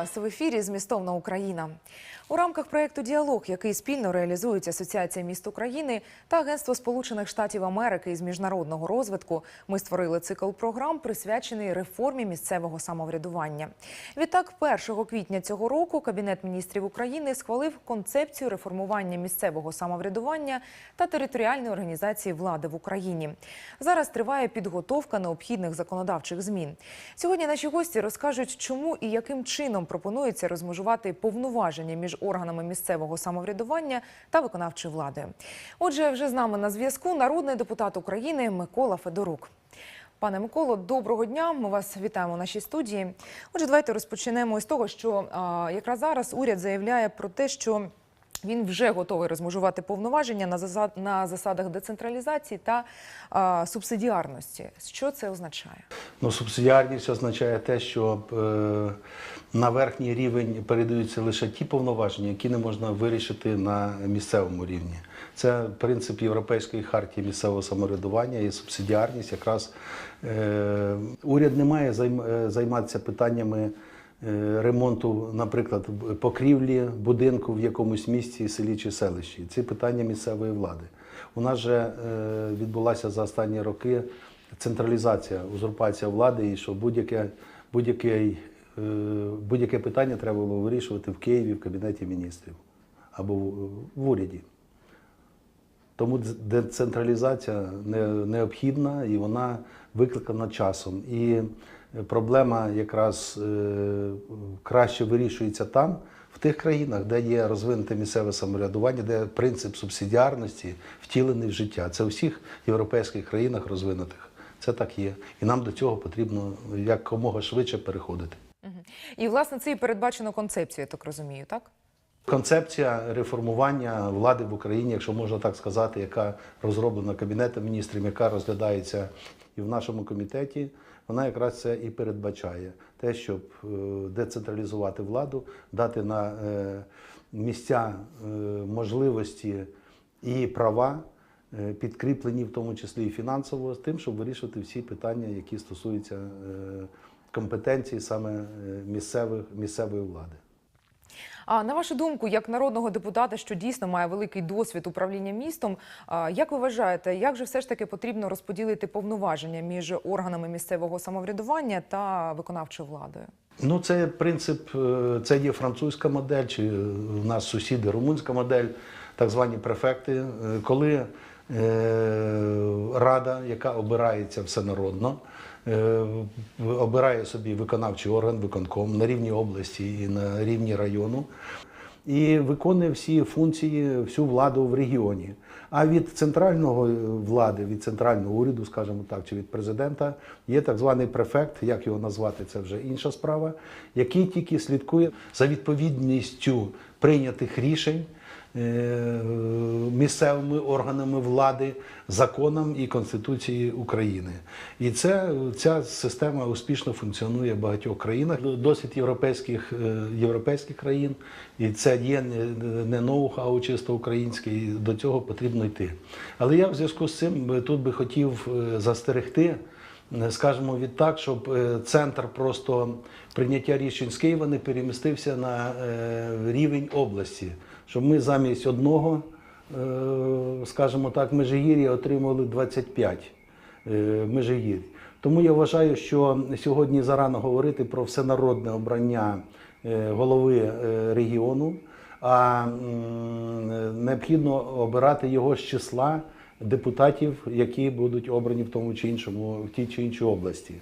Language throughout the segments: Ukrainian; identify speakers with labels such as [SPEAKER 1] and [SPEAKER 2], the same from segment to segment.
[SPEAKER 1] Вас в ефірі Змістовна Україна. У рамках проєкту Діалог, який спільно реалізують Асоціація міст України та Агентство Сполучених Штатів Америки із міжнародного розвитку, ми створили цикл програм, присвячений реформі місцевого самоврядування. Відтак, 1 квітня цього року Кабінет міністрів України схвалив концепцію реформування місцевого самоврядування та територіальної організації влади в Україні. Зараз триває підготовка необхідних законодавчих змін. Сьогодні наші гості розкажуть, чому і яким чином пропонується розмежувати повноваження між органами місцевого самоврядування та виконавчої влади. Отже, вже з нами на зв'язку народний депутат України Микола Федорук. Пане Миколо, доброго дня. Ми вас вітаємо в нашій студії. Отже, давайте розпочнемо з того, що а, якраз зараз уряд заявляє про те, що він вже готовий розмежувати повноваження на засад на засадах децентралізації та а, субсидіарності. Що це означає?
[SPEAKER 2] Ну, субсидіарність означає те, що е, на верхній рівень передаються лише ті повноваження, які не можна вирішити на місцевому рівні. Це принцип Європейської хартії місцевого самоврядування і субсидіарність. Якраз е, уряд не має займ, е, займатися питаннями. Е, Ремонту, наприклад, покрівлі будинку в якомусь місті, селі чи селищі. Це питання місцевої влади. У нас же е, відбулася за останні роки централізація, узурпація влади, і що будь-яке будь-яке, е, будь-яке питання треба було вирішувати в Києві, в Кабінеті міністрів або в, уряді. Тому децентралізація необхідна і вона викликана часом. І проблема якраз е, краще вирішується там, в тих країнах, де є розвинуте місцеве самоврядування, де принцип субсидіарності втілений в життя. Це у всіх європейських країнах розвинутих. Це так є. І нам до цього потрібно якомога швидше переходити.
[SPEAKER 1] І власне це і передбачено концепцією, я так розумію, так?
[SPEAKER 2] Концепція реформування влади в Україні, якщо можна так сказати, яка розроблена Кабінетом міністрів, яка розглядається і в нашому комітеті, вона якраз це і передбачає те, щоб е, децентралізувати владу, дати на е, місця е, можливості і права, підкріплені в тому числі і фінансово, з тим, щоб вирішувати всі питання, які стосуються компетенції саме місцевих, місцевої влади.
[SPEAKER 1] А на вашу думку, як народного депутата, що дійсно має великий досвід управління містом, як ви вважаєте, як же все ж таки потрібно розподілити повноваження між органами місцевого самоврядування та виконавчою владою?
[SPEAKER 2] Ну, це принцип, е, це є французька модель, чи е, в нас сусіди румунська модель, так звані префекти, Е, коли рада, яка обирається всенародно, е, обирає собі виконавчий орган, виконком на рівні області і на рівні району. І виконує всі функції, всю владу в регіоні. А від центрального влади, від центрального уряду, скажімо так, чи від президента, є так званий префект, як його назвати, це вже інша справа, який тільки слідкує за відповідністю прийнятих рішень е, місцевими органами влади, законам і Конституції України. І це ця система успішно функціонує в багатьох країнах, досить європейських, е, європейських країн. І це є не- ноу-хау чисто українське, і до цього потрібно йти. Але я в зв'язку з цим тут би хотів е, застерегти. е, Скажімо відтак, щоб е, центр просто прийняття рішень з Києва не перемістився на е, рівень області, щоб ми замість одного, е, скажімо так, межигір'я отримали 25 е, межигір'я. Тому я вважаю, що сьогодні зарано говорити про всенародне обрання е, голови регіону, а необхідно обирати його з числа депутатів, які будуть обрані в тому чи іншому, в тій чи іншій області.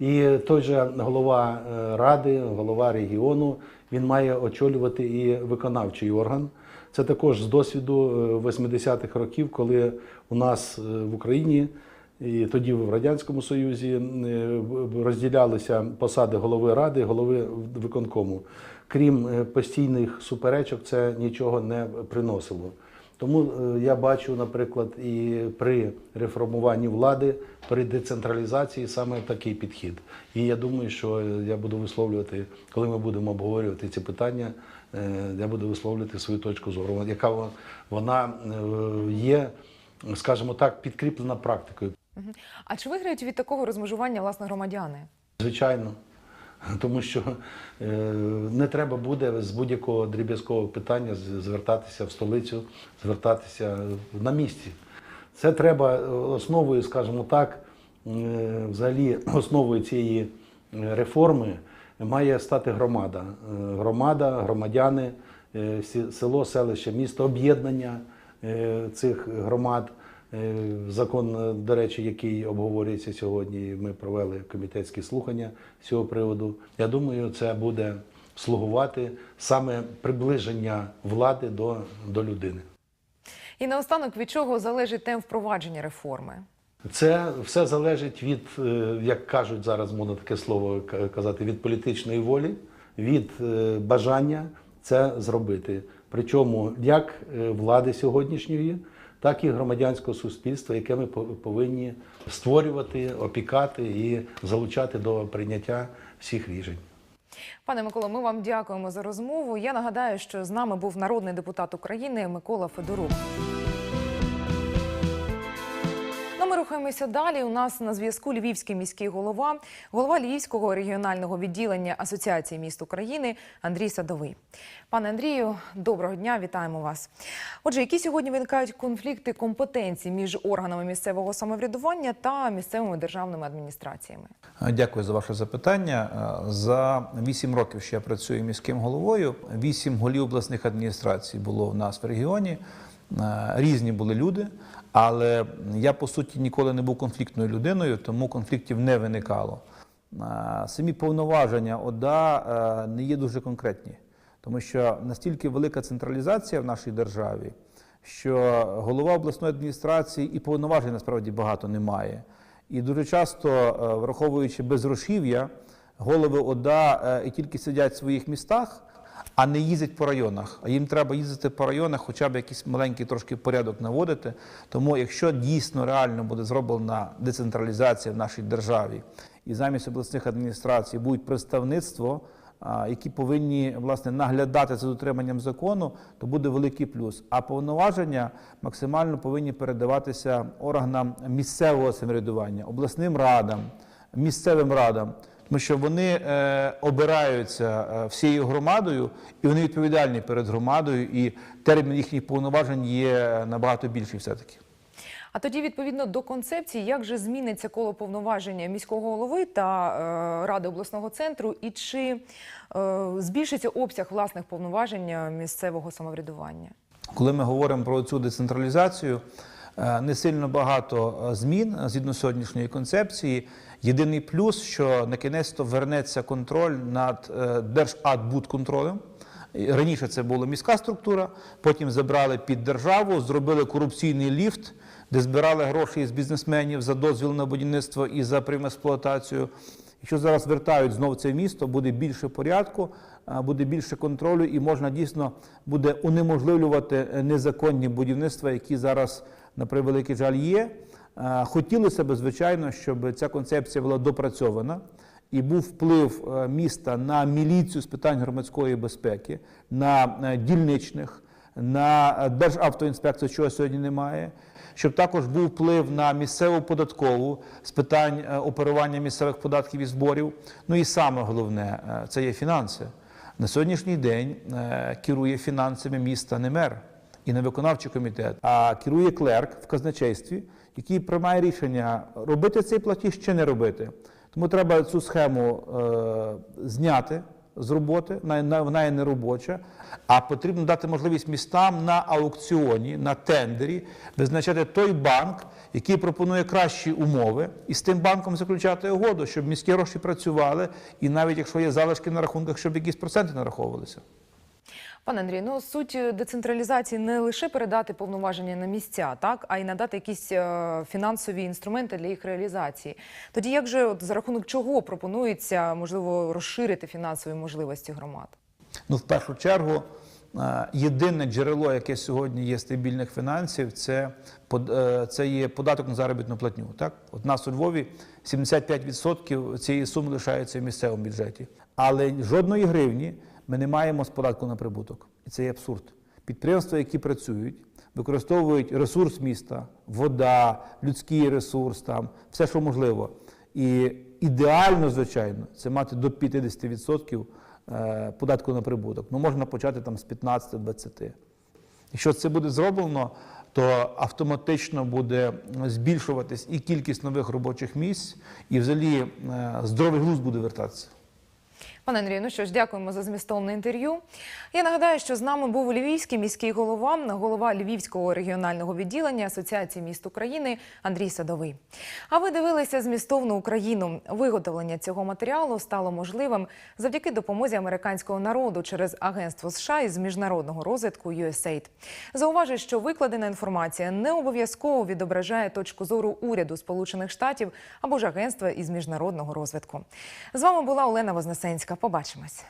[SPEAKER 2] І той же голова е, ради, голова регіону, він має очолювати і виконавчий орган. Це також з досвіду е, 80-х років, коли у нас е, в Україні і тоді в Радянському Союзі е, розділялися посади голови ради, голови виконкому. Крім е, постійних суперечок, це нічого не приносило. Тому е, я бачу, наприклад, і при реформуванні влади, при децентралізації саме такий підхід. І я думаю, що я буду висловлювати, коли ми будемо обговорювати ці питання, е, я буду висловлювати свою точку зору, яка вона е, є, скажімо так, підкріплена практикою.
[SPEAKER 1] А чи виграють від такого розмежування власне громадяни?
[SPEAKER 2] Звичайно, Тому що е, не треба буде з будь-якого дріб'язкового питання звертатися в столицю, звертатися на місці. Це треба е, основою, скажімо так, е, взагалі основою цієї реформи має стати громада. Громада, громадяни, село, селище, місто, об'єднання цих громад. Е, Закон, е, до речі, який обговорюється сьогодні, ми провели комітетські слухання з цього приводу. Я думаю, це буде слугувати саме приближення влади до, до людини.
[SPEAKER 1] І наостанок від чого залежить темп впровадження реформи?
[SPEAKER 2] Це все залежить від, е, як кажуть зараз, можна таке слово казати, від політичної волі, від бажання це зробити. Причому як влади сьогоднішньої, так і громадянського суспільства, яке ми повинні створювати, опікати і залучати до прийняття всіх рішень.
[SPEAKER 1] Пане Миколо, ми вам дякуємо за розмову. Я нагадаю, що з нами був народний депутат України Микола Федорук. Ми рухаємося далі. У нас на зв'язку Львівський міський голова, голова Львівського регіонального відділення Асоціації міст України Андрій Садовий. Пане Андрію, доброго дня, вітаємо вас. Отже, які сьогодні виникають конфлікти компетенцій між органами місцевого самоврядування та місцевими державними адміністраціями?
[SPEAKER 3] Дякую за ваше запитання. За вісім років, що я працюю міським головою, вісім голів обласних адміністрацій було в нас в регіоні. Е, Різні були люди, але я по суті ніколи не був конфліктною людиною, тому конфліктів не виникало. Е, Самі повноваження ОДА е, не є дуже конкретні, тому що настільки велика централізація в нашій державі, що голова обласної адміністрації і повноважень насправді багато немає. І дуже часто, враховуючи безгрошів'я, голови ОДА і тільки сидять в своїх містах, а не їздять по районах. А їм треба їздити по районах, хоча б якийсь маленький трошки порядок наводити. Тому, якщо дійсно реально буде зроблена децентралізація в нашій державі, і замість обласних адміністрацій будуть представництво, які повинні власне наглядати за дотриманням закону, то буде великий плюс. А повноваження максимально повинні передаватися органам місцевого самоврядування, обласним радам, місцевим радам. Тому що вони е, обираються е, всією громадою, і вони відповідальні перед громадою, і термін їхніх повноважень є набагато більший все-таки.
[SPEAKER 1] А тоді, відповідно до концепції, як же зміниться коло повноваження міського голови та е, ради обласного центру, і чи е, збільшиться обсяг власних повноважень е, місцевого самоврядування?
[SPEAKER 3] Коли ми говоримо про цю децентралізацію, е, не сильно багато е, змін е, згідно сьогоднішньої концепції. Єдиний плюс, що на кінець то вернеться контроль над е, Держадбудконтролем. Раніше це була міська структура, потім забрали під державу, зробили корупційний ліфт, де збирали гроші з бізнесменів за дозвіл на будівництво і за експлуатацію. Якщо зараз вертають знов це місто, буде більше порядку, буде більше контролю, і можна дійсно буде унеможливлювати е, незаконні будівництва, які зараз, на превеликий жаль, є. Хотілося б, звичайно, щоб ця концепція була допрацьована і був вплив е, міста на міліцію з питань громадської безпеки, на е, дільничних, на Державтоінспекцію, чого сьогодні немає, щоб також був вплив на місцеву податкову з питань оперування місцевих податків і зборів. Ну і саме головне це є фінанси. На сьогоднішній день е, керує фінансами міста не мер і не виконавчий комітет, а керує клерк в казначействі, який приймає рішення робити цей платіж чи не робити. Тому треба цю схему е, зняти з роботи, вона, є неробоча, а потрібно дати можливість містам на аукціоні, на тендері визначати той банк, який пропонує кращі умови, і з тим банком заключати угоду, щоб міські гроші працювали, і навіть якщо є залишки на рахунках, щоб якісь проценти нараховувалися.
[SPEAKER 1] Пане Андрій, ну суть е, децентралізації не лише передати повноваження на місця, так а й надати якісь е, фінансові інструменти для їх реалізації. Тоді як же от, за рахунок чого пропонується можливо розширити фінансові можливості громад?
[SPEAKER 3] Ну, в першу чергу, е, єдине джерело, яке сьогодні є стабільних фінансів, це, це є податок на заробітну платню. Так? От нас у Львові 75% цієї суми лишається в місцевому бюджеті. Але жодної гривні ми не маємо з податку на прибуток. І це є абсурд. Підприємства, які працюють, використовують ресурс міста, вода, людський ресурс, там, все, що можливо. І ідеально, звичайно, це мати до 50% е, податку на прибуток. Ну, можна почати там з 15-20%. Якщо це буде зроблено, то автоматично буде збільшуватись і кількість нових робочих місць, і взагалі е, здоровий глузд буде вертатися.
[SPEAKER 1] Пане Андрію, ну що ж, дякуємо за змістовне інтерв'ю. Я нагадаю, що з нами був львівський міський голова, голова Львівського регіонального відділення Асоціації міст України Андрій Садовий. А ви дивилися змістовну Україну. Виготовлення цього матеріалу стало можливим завдяки допомозі американського народу через Агентство США із міжнародного розвитку USAID. Зауважу, що викладена інформація не обов'язково відображає точку зору уряду Сполучених Штатів або ж агентства із міжнародного розвитку. З вами була Олена Вознесенська. Побачимось.